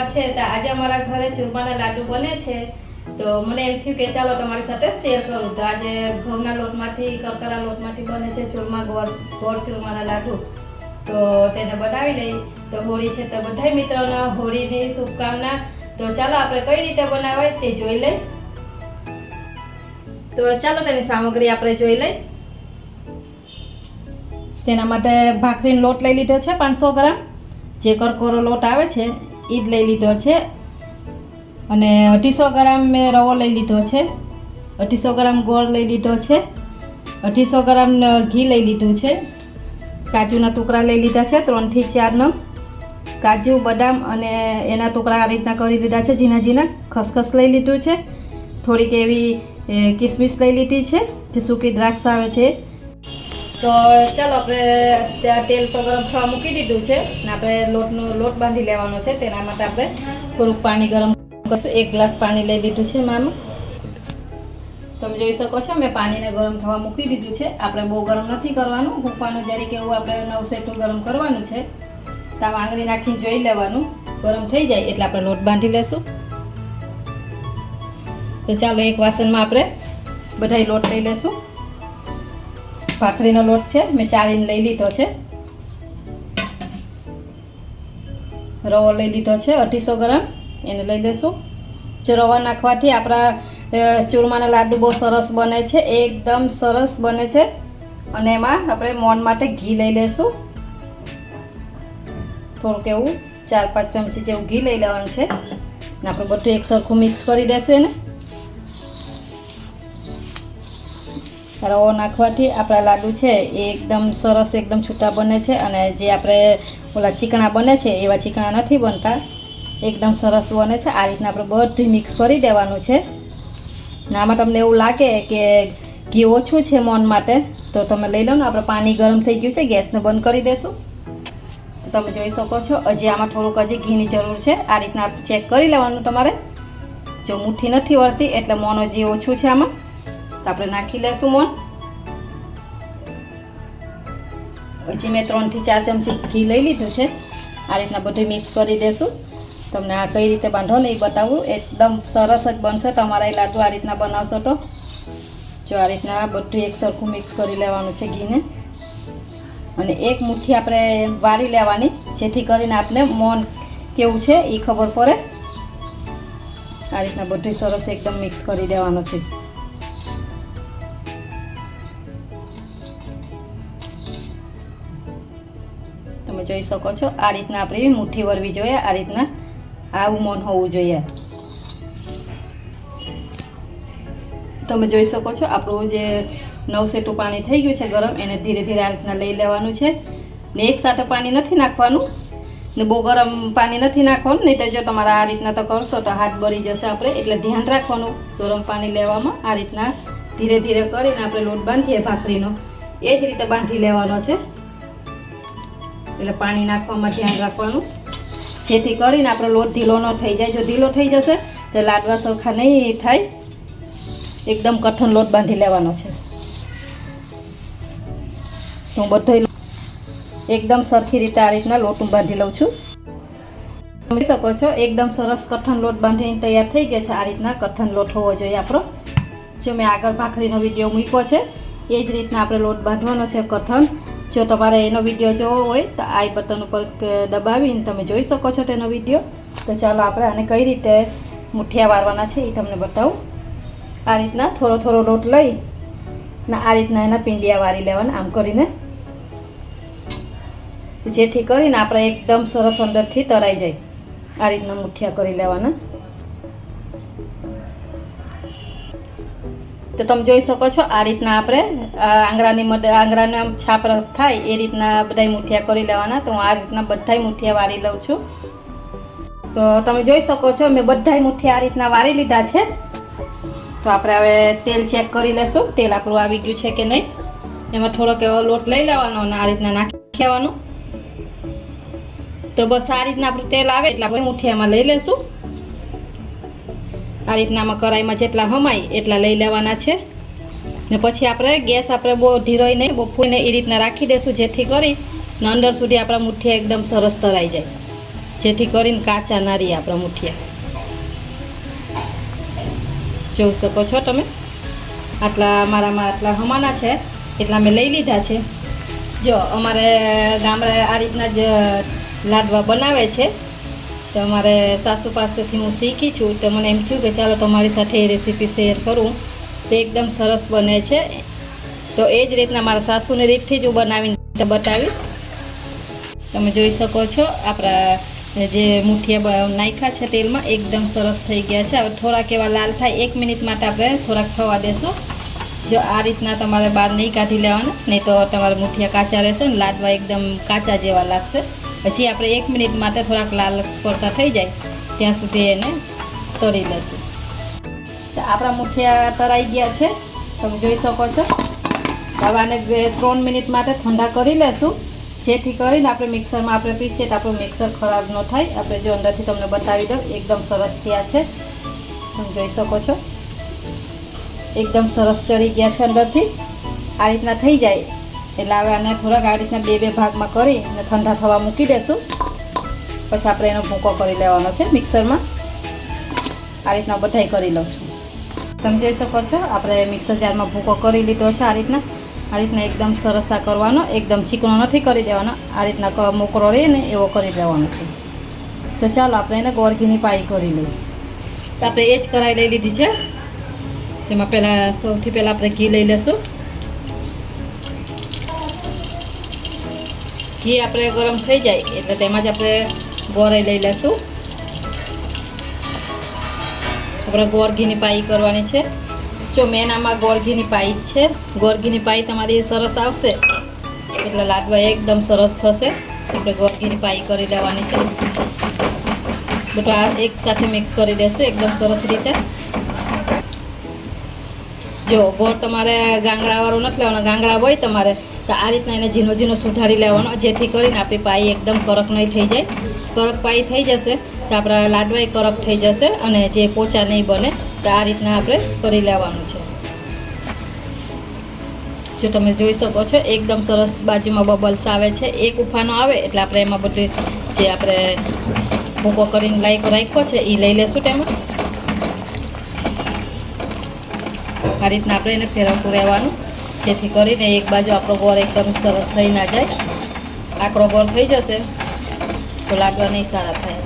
તહેવાર છે, તો આજે અમારા ઘરે ચૂરમાના લાડુ બને છે. તો મને એમ થયું કે ચાલો તમારી સાથે શેર કરું. તો આજે ઘઉંના લોટમાંથી, કરકરા લોટમાંથી બને છે ચૂરમા ગોળ ચૂરમાના લાડુ. તો તેને બનાવી લઈ. તો હોળી છે તો બધાય મિત્રોને હોળીની શુભકામના. તો ચાલો આપણે કઈ રીતે બનાવાય તે જોઈ લઈ. તો ચાલો તેની સામગ્રી આપણે જોઈ લઈ. તેના માટે ભાખરીનો લોટ લઈ લીધો છે, પાંચસો ગ્રામ. જે કરકોરો લોટ આવે છે જ લઈ લીધો છે. અને અઢીસો ગ્રામ મેં રવો લઈ લીધો છે. અઢીસો ગ્રામ ગોળ લઈ લીધો છે. અઢીસો ગ્રામ ઘી લઈ લીધું છે. કાજુના ટુકડા લઈ લીધા છે, ત્રણથી ચાર નંગ. કાજુ, બદામ અને એના ટુકડા આ રીતના કરી લીધા છે ઝીણા ઝીણા ખસખસ લઈ લીધું છે. થોડીક એવી કિસમિસ લઈ લીધી છે, જે સૂકી દ્રાક્ષ આવે છે તો ચાલો આપણે ત્યાં તેલ તો ગરમ થવા મૂકી દીધું છે અને આપણે લોટનો, લોટ બાંધી લેવાનો છે, તેના માટે આપણે થોડુંક પાણી ગરમ કરશું. એક ગ્લાસ પાણી લઈ લીધું છે માનું તમે જોઈ શકો છો, મેં પાણીને ગરમ થવા મૂકી દીધું છે. આપણે બહુ ગરમ નથી કરવાનું. હુંફાનું કે એવું આપણે નવ સેટું ગરમ કરવાનું છે ત્યાં આંગળી નાખીને જોઈ લેવાનું. ગરમ થઈ જાય એટલે આપણે લોટ બાંધી લેશું. તો ચાલો એક વાસણમાં આપણે બધાય લોટ લઈ લેશું. ભાખરીનો લોટ છે. મેં ચાળીને લઈ લીધો છે. રવો લઈ લીધો છે, અઢીસો ગ્રામ. એને લઈ લેશું. જે રવા નાખવાથી આપણા ચૂરમાના લાડુ બહુ સરસ બને છે, એકદમ સરસ બને છે. અને એમાં આપણે મોન માટે ઘી લઈ લેશું. થોડુંક એવું ચાર પાંચ ચમચી જેવું ઘી લઈ લેવાનું છે. આપણે બધું એક સરખું મિક્સ કરી દેશું એને. રવો નાખવાથી આપણા લાડુ છે એ એકદમ સરસ, એકદમ છૂટા બને છે અને જે આપણે ઓલા ચીકણા બને છે એવા ચીકણા નથી બનતા. એકદમ સરસ બને છે. આ રીતના આપણે બધું મિક્સ કરી દેવાનું છે. આમાં તમને એવું લાગે કે ઘી ઓછું છે મોન માટે, તો તમે લઈ લો ને. આપણે પાણી ગરમ થઈ ગયું છે, ગેસને બંધ કરી દેશું. તો તમે જોઈ શકો છો, હજી આમાં થોડુંક હજી ઘીની જરૂર છે. આ રીતના ચેક કરી લેવાનું તમારે. જો મુઠ્ઠી નથી વળતી, એટલે મોન હજી ઓછું છે આમાં. તો નાખી લેશું મોન પછી મેં ત્રણથી ચાર ચમચી ઘી લઈ લીધું છે. આ રીતના બધું મિક્સ કરી દેશું. તમને આ કઈ રીતે બાંધો ને એ બતાવું. એકદમ સરસ જ બનશે તમારા એ લાડુ આ રીતના બનાવશો તો. જો આ રીતના બધું એક સરખું મિક્સ કરી લેવાનું છે ઘીને. અને એક મુઠ્ઠી આપણે વાળી લેવાની, જેથી કરીને આપણે મોન કેવું છે એ ખબર પડે. આ રીતના બધું સરસ એકદમ મિક્સ કરી દેવાનું છે. જોઈ શકો છો. આ રીતના આપણે મુઠ્ઠી વરવી જોઈએ. આ રીતના આવું મન હોવું જોઈએ. તમે જોઈ શકો છો, આપણું જે નવસેટું પાણી થઈ ગયું છે ગરમ, એને ધીરે ધીરે આ રીતના લઈ લેવાનું છે. ને એક સાથે પાણી નથી નાખવાનું. ને બહુ ગરમ પાણી નથી નાખવાનું. નહીં તો જો તમારા આ રીતના તો કરશો તો હાથ બળી જશે આપણે. એટલે ધ્યાન રાખવાનું ગરમ પાણી લેવામાં. આ રીતના ધીરે ધીરે કરીને આપણે લોટ બાંધીએ ભાખરીનો. એ જ રીતે બાંધી લેવાનો છે. એટલે પાણી નાખવામાં ધ્યાન રાખવાનું. જેથી કરીને આપણો લોટ ઢીલો ન થઈ જાય. જો ઢીલો થઈ જશે, તો લાડવા સરખા નહીં થાય. એકદમ કઠણ લોટ બાંધી લેવાનો છે. હું બધો એકદમ સરખી રીતે આ રીતના લોટ હું બાંધી લઉં છું. જોઈ શકો છો, એકદમ સરસ કઠણ લોટ બાંધીને તૈયાર થઈ ગયો છે. આ રીતના કઠણ લોટ હોવો જોઈએ આપણો. જો મેં આગળ ભાખરીનો વીડિયો મૂક્યો છે, એ જ રીતના આપણે લોટ બાંધવાનો છે કઠણ. જો તમારે એનો વીડિયો જોવો હોય તો આઈ બટન ઉપર દબાવીને તમે જોઈ શકો છો તેનો વીડિયો તો ચાલો આપણે આને કઈ રીતે મુઠિયા વાળવાના છે એ તમને બતાવું. આ રીતના થોડો થોડો લોટ લઈ ને આ રીતના એના પીંડિયા વાળી લેવાના આમ કરીને. જેથી કરીને આપણે એકદમ સરસ અંદરથી તરાઈ જાય. આ રીતના મુઠિયા કરી લેવાના. તો તમે જોઈ શકો છો આ રીતના આપણે આંગળાની મદ, આંગળાનો આમ છાપ થાય એ રીતના બધાય મુઠિયા કરી લેવાના. તો હું આ રીતના બધાય મુઠિયા વાળી લઉં છું. તો તમે જોઈ શકો છો મેં બધાય મુઠિયા આ રીતના વાળી લીધા છે. તો આપણે હવે તેલ ચેક કરી લેશું, તેલ આપણું આવી ગયું છે કે નહીં. એમાં થોડોક એવો લોટ લઈ લેવાનો અને આ રીતના નાખી દેવાનું. તો બસ આ રીતના આપણું તેલ આવે એટલે આપણે મુઠિયામાં લઈ લેશું. આ રીતના આમાં કઢાઈમાં જેટલા હમાય, એટલા લઈ લેવાના છે. ને પછી આપણે ગેસ આપણે બહુ ઢીરોય નહીં, બહુ ફૂઈને એ રીતના રાખી દઈશું જેથી કરી ને અંદર સુધી આપણા મુઠ્ઠિયા એકદમ સરસ તરાઈ જાય. જેથી કરીને કાચા ના રહીએ આપણા મુઠિયા જોઈ શકો છો તમે? આટલા મારામાં આટલા હમાના છે, એટલા મેં લઈ લીધા છે. જો, અમારે ગામડે આ રીતના જ લાડવા બનાવે છે. તો મારે સાસુ પાસેથી હું શીખી છું તો મને એમ થયું કે ચાલો તમારી સાથે એ રેસીપી શેર કરું. તે એકદમ સરસ બને છે. તો એ જ રીતના મારા સાસુની રીતથી જ હું બનાવીને બતાવીશ. તમે જોઈ શકો છો, આપણા જે મુઠિયા નાખ્યા છે તેલમાં એકદમ સરસ થઈ ગયા છે. હવે થોડાક એવા લાલ થાય, એક મિનિટ માટે આપણે થોડાક થવા દેશું. જો આ રીતના તમારે બહાર નહીં કાઢી લેવાના, નહીં તો તમારા મુઠિયા કાચા રહેશે ને લાડવા એકદમ કાચા જેવા લાગશે. પછી આપણે એક મિનિટ માટે થોડાક લાલ સ્પર્ધા થઈ જાય, ત્યાં સુધી એને તળી લઈશું. તો આપણા મુઠિયા તરાઈ ગયા છે, તમે જોઈ શકો છો. આને બે ત્રણ મિનિટ માટે ઠંડા કરી લેશું. જેથી કરીને આપણે મિક્સરમાં આપણે પીસીએ તો આપણું મિક્સર ખરાબ ન થાય. આપણે જો અંદરથી તમને બતાવી દઉં, એકદમ સરસ થયા છે. તમે જોઈ શકો છો. એકદમ સરસ ચડી ગયા છે અંદરથી. આ રીતના થઈ જાય. એટલે હવે આને થોડાક આ રીતના બે બે ભાગમાં કરી અને ઠંડા થવા મૂકી દેશું. પછી આપણે એનો ભૂકો કરી લેવાનો છે મિક્સરમાં. આ રીતના બધાય કરી લઉં છું. તમે જોઈ શકો છો, આપણે મિક્સર જારમાં ભૂકો કરી લીધો છે આ રીતના. આ રીતના એકદમ સરસ આ કરવાનો, એકદમ ચીકણો નથી કરી દેવાનો. આ રીતના મોકરો રહે ને એવો કરી દેવાનો છે. તો ચાલો આપણે એને ગોળઘીની પાઈ કરી લઈએ. તો આપણે એ જ કરાઈ લઈ લીધી છે. તેમાં પહેલાં સૌથી પહેલાં આપણે ઘી લઈ લેશું. ઘી આપણે ગરમ થઈ જાય, એટલે તેમાં જ આપણે ગોળાઈ લઈ લઈશું આપણે ગોળ ઘીની પાઈ કરવાની છે. જો મેન આમાં ગોળ ઘીની પાઈ જ છે. ગોળ ઘીની પાઈ તમારી સરસ આવશે. એટલે લાડવા એકદમ સરસ થશે. આપણે ગોળ ઘીની પાઈ કરી દેવાની છે. બધું આ એક સાથે મિક્સ કરી દેશું એકદમ સરસ રીતે. જો ગોળ તમારે ગાંગરાવાળું નથી લેવાનું, ગાંગરા હોય તમારે. તો આ રીતના એને ઝીણો ઝીણો સુધારી લેવાનો, જેથી કરીને આપણી પાઈ એકદમ કડક નહીં થઈ જાય. કડક પાઈ થઈ જશે તો આપણા લાડવા કડક થઈ જશે અને જે પોચા નહીં બને, તો આ રીતના આપણે કરી લેવાનું છે. જો તમે જોઈ શકો છો, એકદમ સરસ બાજુમાં બબલ્સ આવે છે. એક ઉફાનો આવે, એટલે આપણે એમાં બધું જે આપણે ભૂકો કરીને લાઈક રાખ્યો છે એ લઈ લેશું તેમાં. આ રીતના આપણે એને ફેરવતું રહેવાનું. જેથી કરીને એક બાજુ આપણો ગોળ એકદમ સરસ થઈ ના જાય. આકરો ગોળ થઈ જશે તો લાડવા નહીં સારા થાય.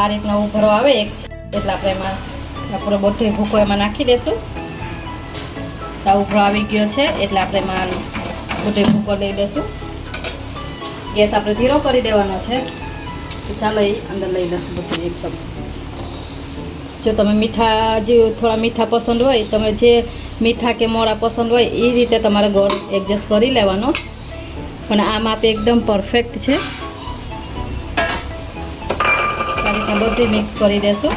આ રીતના ઉભરો આવે એક, એટલે આપણે એમાં આપણો બધો ભૂકો એમાં નાખી દઈશું તો આ ઉભરો આવી ગયો છે, એટલે આપણે એમાં બધો ભૂકો લઈ દેશું ગેસ આપણે ધીરો કરી દેવાનો છે. તો ચાલો એ અંદર લઈ લઈશું બધું એકદમ. જો તમે મીઠા જે થોડા મીઠા પસંદ હોય, તમે જે મીઠા કે મોડા પસંદ હોય, એ રીતે તમારે ગોળ એડજસ્ટ કરી લેવાનો. પણ આ માપ એકદમ પરફેક્ટ છે. આ રીતે બધું મિક્સ કરી દેશું.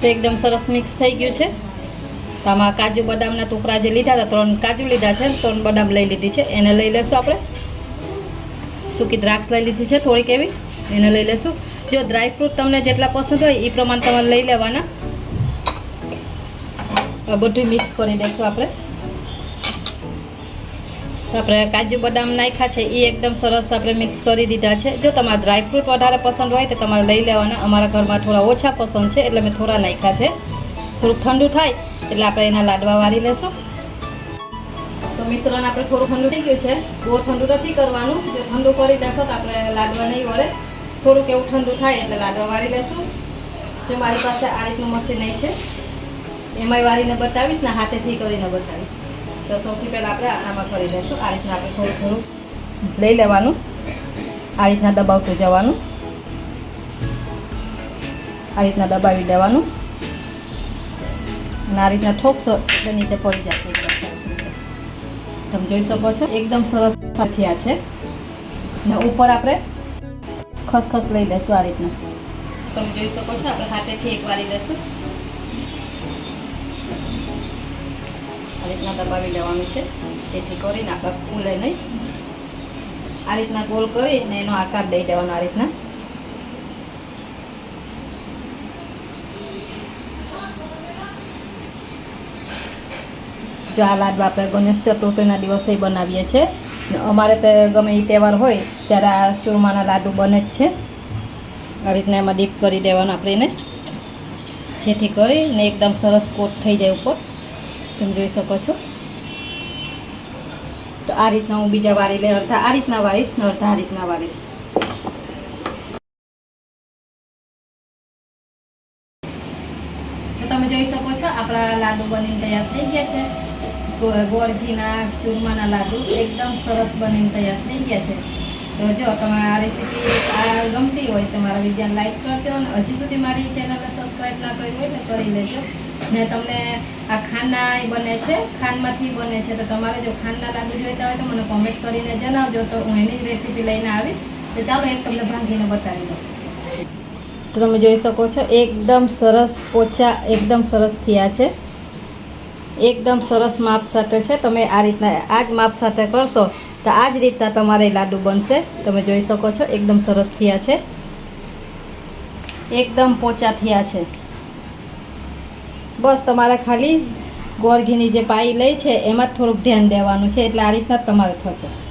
તો એકદમ સરસ મિક્સ થઈ ગયું છે. તો આમાં કાજુ બદામના ટુકડા જે લીધા હતા, ત્રણ કાજુ લીધા છે, ત્રણ બદામ લઈ લીધી છે. એને લઈ લેશું આપણે. સૂકી દ્રાક્ષ લઈ લીધી છે થોડીક એવી. એને લઈ લેશું. જો ડ્રાયફ્રૂટ તમને જેટલા પસંદ હોય એ પ્રમાણે તમારે લઈ લેવાના. બધું મિક્સ કરી દઈશું આપણે. આપણે કાજુ બદામ નાખ્યા છે એ એકદમ સરસ આપણે મિક્સ કરી દીધા છે. જો તમારે ડ્રાયફ્રૂટ વધારે પસંદ હોય તો તમારે લઈ લેવાના. અમારા ઘરમાં થોડા ઓછા પસંદ છે એટલે મેં થોડા નાખ્યા છે. થોડુંક ઠંડુ થાય એટલે આપણે એના લાડવા વાળી લેશું. મિશ્રણ આપણે થોડું ઠંડુ થઈ ગયું છે. બહુ ઠંડુ નથી કરવાનું. જો ઠંડુ કરી દેશો તો આપણે લાડવા નહીં વળે. થોડુંક એવું ઠંડુ થાય એટલે લાડવા વાળી લેશું. જો મારી પાસે આ રીતનું મશીન નહીં છે. એમાંય વાળીને બતાવીશ ને હાથેથી કરીને બતાવીશ. તો સૌથી પહેલાં આપણે આમાં કરી દઈશું આ રીતના આપણે થોડું થોડું લઈ લેવાનું. આ રીતના દબાવતું જવાનું. આ રીતના દબાવી દેવાનું. અને આ રીતના ઠોકશો એટલે નીચે પડી જશે. તમે જોઈ શકો છો, એકદમ સરસ સાથિયા છે. ને ઉપર આપણે ખસખસ લઈ લેશું આ રીતના. તમે જોઈ શકો છો, આપણે હાથેથી એક વારી લેશું. આ રીતના દબાવી લેવાનું છે, જેથી કરીને આપણે ફૂલે નહીં. આ રીતના ગોલ કરીને એનો આકાર દઈ દેવાનો આ રીતના. જો આ લાડવા આપણે ગણેશ ચતુર્થીના દિવસે બનાવીએ છીએ. અમારે તો ગમે એ તહેવાર હોય ત્યારે આ ચૂરમાના લાડુ બને જ છે. આ રીતના એમાં ડીપ કરી દેવાનું આપણે એને. જેથી કરીને એકદમ સરસ કોટ થઈ જાય ઉપર. તમે જોઈ શકો છો. તો આ રીતના હું બીજા વારી લઈ અડધા આ રીતના વારીશ ને અડધા આ રીતના વારીશ તો તમે જોઈ શકો છો, આપણા લાડુ બનીને તૈયાર થઈ ગયા છે. ગોળ ઘીના ચૂરમાના લાડુ એકદમ સરસ બનીને તૈયાર થઈ ગયા છે. તો જો તમે આ રેસીપી આ ગમતી હોય તો મારા વીડિયો લાઈક કરજો અને હજી સુધી મારી ચેનલને સબસ્ક્રાઈબ ના કરી હોય તો કરી લેજો. ને તમને આ ખાંડના બને છે ખાંડમાંથી બને છે, તો તમારે જો ખાંડના લાડુ જોઈતા હોય તો મને કોમેન્ટ કરીને જણાવજો તો હું એની રેસીપી લઈને આવીશ. તો ચાલો, એક તમને ભાંગીને બતાવી દઉં. તો તમે જોઈ શકો છો, એકદમ સરસ પોચા, એકદમ સરસ થયા છે. એકદમ સરસ માપ સાથે છે. તમે આ રીતના આ જ માપ સાથે કરશો તો આ જ રીતના તમારે લાડુ બનશે. તમે જોઈ શકો છો, એકદમ સરસ થયા છે. એકદમ પોચા થયા છે. બસ તમારે ખાલી ગોરઘીની જે પાઈ લઈ છે, એમાં જ થોડુંક ધ્યાન દેવાનું છે, એટલે આ રીતના તમારે થશે.